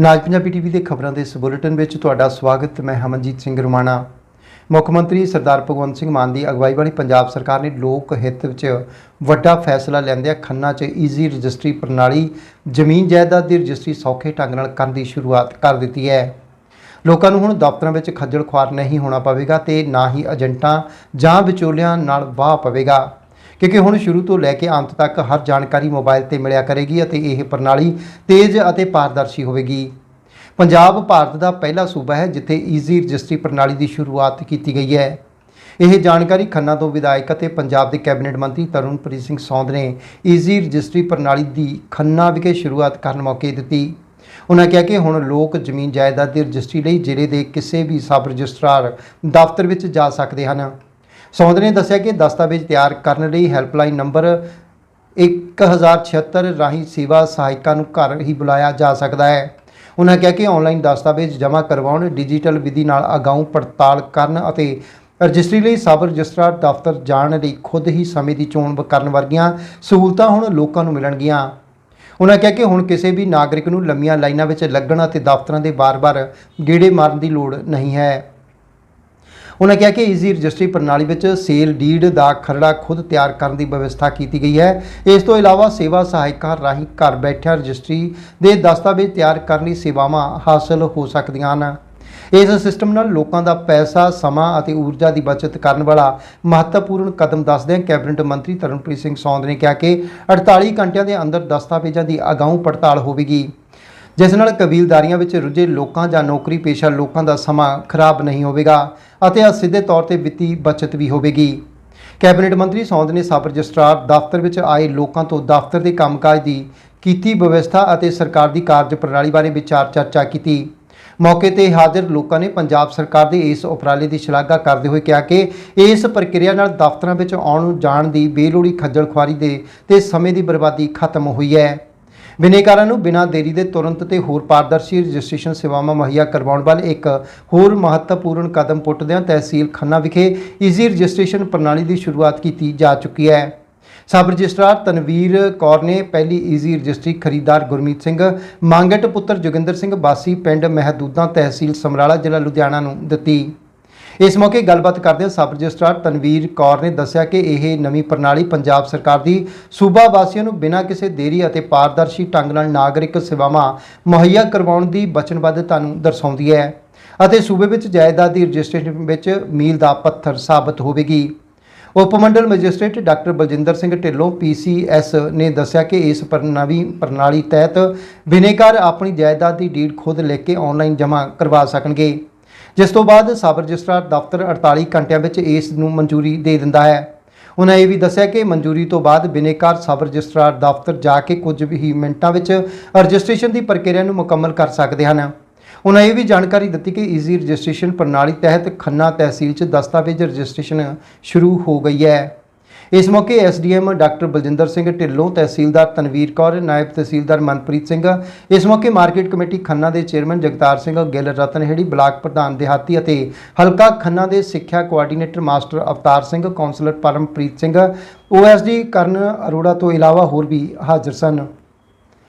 ਨਾਜ Punjabi TV ਦੇ ਖਬਰਾਂ ਦੇ ਇਸ ਬੁਲੇਟਿਨ ਵਿੱਚ ਤੁਹਾਡਾ ਸਵਾਗਤ, ਮੈਂ ਹਮਨਜੀਤ ਸਿੰਘ ਰੁਮਾਣਾ। ਮੁੱਖ ਮੰਤਰੀ ਸਰਦਾਰ ਭਗਵੰਤ ਸਿੰਘ ਮਾਨ ਦੀ ਅਗਵਾਈ ਵਾਲੀ ਪੰਜਾਬ ਸਰਕਾਰ ਨੇ ਲੋਕ ਹਿੱਤ ਵਿੱਚ ਵੱਡਾ ਫੈਸਲਾ ਲੈਂਦਿਆਂ ਖੰਨਾ 'ਚ ਈਜ਼ੀ ਰਜਿਸਟਰੀ ਪ੍ਰਣਾਲੀ, ਜ਼ਮੀਨ ਜਾਇਦਾਦ ਦੀ ਰਜਿਸਟਰੀ ਸੌਖੇ ਢੰਗ ਨਾਲ ਕਰਨ ਦੀ ਸ਼ੁਰੂਆਤ ਕਰ ਦਿੱਤੀ ਹੈ। ਲੋਕਾਂ ਨੂੰ ਹੁਣ ਦਫ਼ਤਰਾਂ ਵਿੱਚ ਖੱਜਲ ਖੁਆਰ ਨਹੀਂ ਹੋਣਾ ਪਵੇਗਾ ਤੇ ਨਾ ਹੀ ਏਜੰਟਾਂ ਜਾਂ ਵਿਚੋਲਿਆਂ ਨਾਲ ਵਾਹ ਪਵੇਗਾ। ਕਿਉਂਕਿ ਹੁਣ ਸ਼ੁਰੂ ਤੋਂ ਲੈ ਕੇ ਅੰਤ ਤੱਕ ਹਰ ਜਾਣਕਾਰੀ ਮੋਬਾਈਲ ਤੇ ਮਿਲਿਆ ਕਰੇਗੀ ਅਤੇ ਇਹ ਪ੍ਰਣਾਲੀ ਤੇਜ਼ ਅਤੇ ਪਾਰਦਰਸ਼ੀ ਹੋਵੇਗੀ। ਪੰਜਾਬ ਭਾਰਤ ਦਾ ਪਹਿਲਾ ਸੂਬਾ ਹੈ ਜਿੱਥੇ ਈਜ਼ੀ ਰਜਿਸਟਰੀ ਪ੍ਰਣਾਲੀ ਦੀ ਸ਼ੁਰੂਆਤ ਕੀਤੀ ਗਈ ਹੈ। ਇਹ ਜਾਣਕਾਰੀ ਖੰਨਾ ਤੋਂ ਵਿਧਾਇਕ ਅਤੇ ਪੰਜਾਬ ਦੇ ਕੈਬਨਿਟ ਮੰਤਰੀ ਤਰੁਣਪ੍ਰੀਤ ਸਿੰਘ ਸੌਂਦ ਨੇ ਈਜ਼ੀ ਰਜਿਸਟਰੀ ਪ੍ਰਣਾਲੀ ਦੀ ਖੰਨਾ ਵਿਖੇ ਸ਼ੁਰੂਆਤ ਕਰਨ ਮੌਕੇ ਦਿੱਤੀ। ਉਹਨਾਂ ਕਿਹਾ ਕਿ ਹੁਣ ਲੋਕ ਜ਼ਮੀਨ ਜਾਇਦਾਦ ਦੀ ਰਜਿਸਟਰੀ ਲਈ ਜ਼ਿਲ੍ਹੇ ਦੇ ਕਿਸੇ ਵੀ ਸਬ ਰਜਿਸਟਰਾਰ ਦਫ਼ਤਰ ਵਿੱਚ ਜਾ ਸਕਦੇ ਹਨ। ਸੌਂਦ ਨੇ ਦੱਸਿਆ ਕਿ ਦਸਤਾਵੇਜ਼ ਤਿਆਰ ਕਰਨ ਲਈ ਹੈਲਪਲਾਈਨ ਨੰਬਰ 1076 ਰਾਹੀਂ ਸੇਵਾ ਸਹਾਇਕਾਂ ਨੂੰ ਘਰ ਹੀ ਬੁਲਾਇਆ ਜਾ ਸਕਦਾ ਹੈ। ਉਹਨਾਂ ਕਿਹਾ ਕਿ ਆਨਲਾਈਨ ਦਸਤਾਵੇਜ਼ ਜਮ੍ਹਾਂ ਕਰਵਾਉਣ ਡਿਜੀਟਲ ਵਿਧੀ ਨਾਲ ਅਗਾਊਂ ਪੜਤਾਲ ਕਰਨ ਅਤੇ ਰਜਿਸਟਰੀ ਲਈ ਸਬ ਰਜਿਸਟਰਾਰ ਦਫ਼ਤਰ ਜਾਣ ਲਈ ਖੁਦ ਹੀ ਸਮੇਂ ਦੀ ਚੋਣ ਕਰਨ ਵਰਗੀਆਂ ਸਹੂਲਤਾਂ ਹੁਣ ਲੋਕਾਂ ਨੂੰ ਮਿਲਣਗੀਆਂ। ਉਹਨਾਂ ਕਿਹਾ ਕਿ ਹੁਣ ਕਿਸੇ ਵੀ ਨਾਗਰਿਕ ਨੂੰ ਲੰਮੀਆਂ ਲਾਈਨਾਂ ਵਿੱਚ ਲੱਗਣ ਅਤੇ ਦਫ਼ਤਰਾਂ ਦੇ ਬਾਰ-ਬਾਰ ਗੇੜੇ ਮਾਰਨ ਦੀ ਲੋੜ ਨਹੀਂ ਹੈ। ਉਹਨਾਂ ਕਿਹਾ ਕਿ ਈਜ਼ੀ ਰਜਿਸਟਰੀ ਪ੍ਰਣਾਲੀ ਵਿੱਚ ਸੇਲ ਡੀਡ ਦਾ ਖਰੜਾ ਖੁਦ ਤਿਆਰ ਕਰਨ ਦੀ ਵਿਵਸਥਾ ਕੀਤੀ ਗਈ ਹੈ। ਇਸ ਤੋਂ ਇਲਾਵਾ ਸੇਵਾ ਸਹਾਇਕਾਂ ਰਾਹੀਂ ਘਰ ਬੈਠਿਆਂ ਰਜਿਸਟਰੀ ਦੇ ਦਸਤਾਵੇਜ਼ ਤਿਆਰ ਕਰਨ ਲਈ ਸੇਵਾਵਾਂ ਹਾਸਲ ਹੋ ਸਕਦੀਆਂ ਹਨ। ਇਸ ਸਿਸਟਮ ਨਾਲ ਲੋਕਾਂ ਦਾ ਪੈਸਾ, ਸਮਾਂ ਅਤੇ ਊਰਜਾ ਦੀ ਬਚਤ ਕਰਨ ਵਾਲਾ ਮਹੱਤਵਪੂਰਨ ਕਦਮ ਦੱਸਦਿਆਂ ਕੈਬਨਿਟ ਮੰਤਰੀ ਤਰਨਪ੍ਰੀਤ ਸਿੰਘ ਸੌਂਦ ਨੇ ਕਿਹਾ ਕਿ 48 ਘੰਟਿਆਂ ਦੇ ਅੰਦਰ ਦਸਤਾਵੇਜ਼ਾਂ ਦੀ ਅਗਾਊਂ ਪੜਤਾਲ ਹੋਵੇਗੀ। ਜਿਸ ਨਾਲ ਕਬੀਲਦਾਰੀਆਂ ਵਿੱਚ ਰੁੱਝੇ ਲੋਕਾਂ ਜਾਂ ਨੌਕਰੀ ਪੇਸ਼ਾ ਲੋਕਾਂ ਦਾ ਸਮਾਂ ਖਰਾਬ ਨਹੀਂ ਹੋਵੇਗਾ ਅਤੇ ਸਿੱਧੇ ਤੌਰ ਤੇ ਵਿੱਤੀ ਬਚਤ ਵੀ ਹੋਵੇਗੀ। ਕੈਬਨਿਟ ਮੰਤਰੀ ਸੌਂਦ ਨੇ ਸਬ ਰਜਿਸਟਰਾਰ ਦਫ਼ਤਰ ਵਿੱਚ ਆਏ ਲੋਕਾਂ ਤੋਂ ਦਫ਼ਤਰ ਦੇ ਕੰਮਕਾਜ ਦੀ ਕੀਤੀ ਵਿਵਸਥਾ ਅਤੇ ਸਰਕਾਰ ਦੀ ਕਾਰਜ ਪ੍ਰਣਾਲੀ ਬਾਰੇ ਵਿਚਾਰ ਚਰਚਾ ਕੀਤੀ। ਮੌਕੇ ਤੇ ਹਾਜ਼ਰ ਲੋਕਾਂ ਨੇ ਪੰਜਾਬ ਸਰਕਾਰ ਦੇ ਇਸ ਉਪਰਾਲੇ ਦੀ ਸ਼ਲਾਘਾ ਕਰਦੇ ਹੋਏ ਕਿਹਾ ਕਿ ਇਸ ਪ੍ਰਕਿਰਿਆ ਨਾਲ ਦਫ਼ਤਰਾਂ ਵਿੱਚ ਆਉਣ ਜਾਣ ਦੀ ਬੇਲੋੜੀ ਖੱਜਲ ਖੁਆਰੀ ਦੇ ਤੇ ਸਮੇਂ ਦੀ ਬਰਬਾਦੀ ਖਤਮ ਹੋਈ ਹੈ। ਬਿਨੇਕਾਰਾਂ ਨੂੰ ਬਿਨਾਂ ਦੇਰੀ ਦੇ ਤੁਰੰਤ ਤੇ ਹੋਰ ਪਾਰਦਰਸ਼ੀ ਰਜਿਸਟ੍ਰੇਸ਼ਨ ਸੇਵਾਵਾਂ ਮੁਹੱਈਆ ਕਰਵਾਉਣ ਵੱਲ ਇੱਕ ਹੋਰ ਮਹੱਤਵਪੂਰਨ ਕਦਮ ਪੁੱਟਦਿਆਂ ਤਹਿਸੀਲ ਖੰਨਾ ਵਿਖੇ ਈਜ਼ੀ ਰਜਿਸਟ੍ਰੇਸ਼ਨ ਪ੍ਰਣਾਲੀ ਦੀ ਸ਼ੁਰੂਆਤ ਕੀਤੀ ਜਾ ਚੁੱਕੀ ਹੈ। ਸਬ ਰਜਿਸਟਰਾਰ ਤਨਵੀਰ ਕੌਰ ਨੇ ਪਹਿਲੀ ਈਜ਼ੀ ਰਜਿਸਟਰੀ ਖਰੀਦਦਾਰ ਗੁਰਮੀਤ ਸਿੰਘ, ਮੰਗਟ ਪੁੱਤਰ ਜੋਗਿੰਦਰ ਸਿੰਘ ਬਾਸੀ, ਪਿੰਡ ਮਹਿਦੂਦਾਂ ਤਹਿਸੀਲ ਸਮਰਾਲਾ, ਜ਼ਿਲ੍ਹਾ ਲੁਧਿਆਣਾ ਨੂੰ ਦਿੱਤੀ। ਇਸ ਮੌਕੇ ਗੱਲਬਾਤ ਕਰਦਿਆਂ ਸਬ ਰਜਿਸਟਰਾਰ ਤਨਵੀਰ ਕੌਰ ਨੇ ਦੱਸਿਆ ਕਿ ਇਹ ਨਵੀਂ ਪ੍ਰਣਾਲੀ ਪੰਜਾਬ ਸਰਕਾਰ ਦੀ ਸੂਬਾ ਵਾਸੀਆਂ ਨੂੰ ਬਿਨਾਂ ਕਿਸੇ ਦੇਰੀ ਅਤੇ ਪਾਰਦਰਸ਼ੀ ਢੰਗ ਨਾਲ ਨਾਗਰਿਕ ਸੇਵਾਵਾਂ ਮੁਹੱਈਆ ਕਰਵਾਉਣ ਦੀ ਵਚਨਬੱਧਤਾ ਨੂੰ ਦਰਸਾਉਂਦੀ ਹੈ ਅਤੇ ਸੂਬੇ ਵਿੱਚ ਜਾਇਦਾਦ ਦੀ ਰਜਿਸਟ੍ਰੇਸ਼ਨ ਵਿੱਚ ਮੀਲ ਦਾ ਪੱਥਰ ਸਾਬਤ ਹੋਵੇਗੀ। ਉਪ ਮੰਡਲ magistrate doctor Baljinder Singh Dhillon PCS ਨੇ ਦੱਸਿਆ ਕਿ ਇਸ ਪਰ ਨਵੀਂ ਪ੍ਰਣਾਲੀ ਤਹਿਤ ਬਿਨੇਕਾਰ ਆਪਣੀ ਜਾਇਦਾਦ ਦੀ ਡੀਡ ਖੁਦ ਲੈ ਕੇ ਆਨਲਾਈਨ ਜਮ੍ਹਾਂ ਕਰਵਾ ਸਕਣਗੇ। ਜਿਸ ਤੋਂ ਬਾਅਦ ਸਬ ਰਜਿਸਟਰਾਰ ਦਫ਼ਤਰ 48 ਘੰਟਿਆਂ ਵਿੱਚ ਇਸ ਨੂੰ ਮਨਜ਼ੂਰੀ ਦੇ ਦਿੰਦਾ ਹੈ। ਉਹਨਾਂ ਇਹ ਵੀ ਦੱਸਿਆ ਕਿ ਮਨਜ਼ੂਰੀ ਤੋਂ ਬਾਅਦ ਬਿਨੇਕਾਰ ਸਬ ਰਜਿਸਟਰਾਰ ਦਫ਼ਤਰ ਜਾ ਕੇ ਕੁਝ ਵੀ ਮਿੰਟਾਂ ਵਿੱਚ ਰਜਿਸਟ੍ਰੇਸ਼ਨ ਦੀ ਪ੍ਰਕਿਰਿਆ ਨੂੰ ਮੁਕੰਮਲ ਕਰ ਸਕਦੇ ਹਨ। ਉਹਨਾਂ ਇਹ ਵੀ ਜਾਣਕਾਰੀ ਦਿੱਤੀ ਕਿ ਈਜ਼ੀ ਰਜਿਸਟ੍ਰੇਸ਼ਨ ਪ੍ਰਣਾਲੀ ਤਹਿਤ ਖੰਨਾ ਤਹਿਸੀਲ 'ਚ ਦਸਤਾਵੇਜ਼ ਰਜਿਸਟ੍ਰੇਸ਼ਨ ਸ਼ੁਰੂ ਹੋ ਗਈ ਹੈ। ਇਸ ਮੌਕੇ ਐਸਡੀਐਮ ਡਾਕਟਰ ਬਲਜਿੰਦਰ ਸਿੰਘ ਢਿੱਲੋਂ, ਤਹਿਸੀਲਦਾਰ ਤਨਵੀਰ ਕੌਰ, ਨਾਇਬ ਤਹਿਸੀਲਦਾਰ ਮਨਪ੍ਰੀਤ ਸਿੰਘ, ਇਸ ਮੌਕੇ ਮਾਰਕੀਟ ਕਮੇਟੀ ਖੰਨਾ ਦੇ ਚੇਅਰਮੈਨ ਜਗਤਾਰ ਸਿੰਘ, ਗਿੱਲ ਰਤਨਹੇੜੀ, ਬਲਾਕ ਪ੍ਰਧਾਨ ਦਿਹਾਤੀ ਅਤੇ ਹਲਕਾ ਖੰਨਾ ਦੇ ਸਿੱਖਿਆ coordinator master Avtar Singh councillor Parampreet Singh OSD Karan Arora ਤੋਂ ਇਲਾਵਾ ਹੋਰ ਵੀ ਹਾਜ਼ਰ ਸਨ।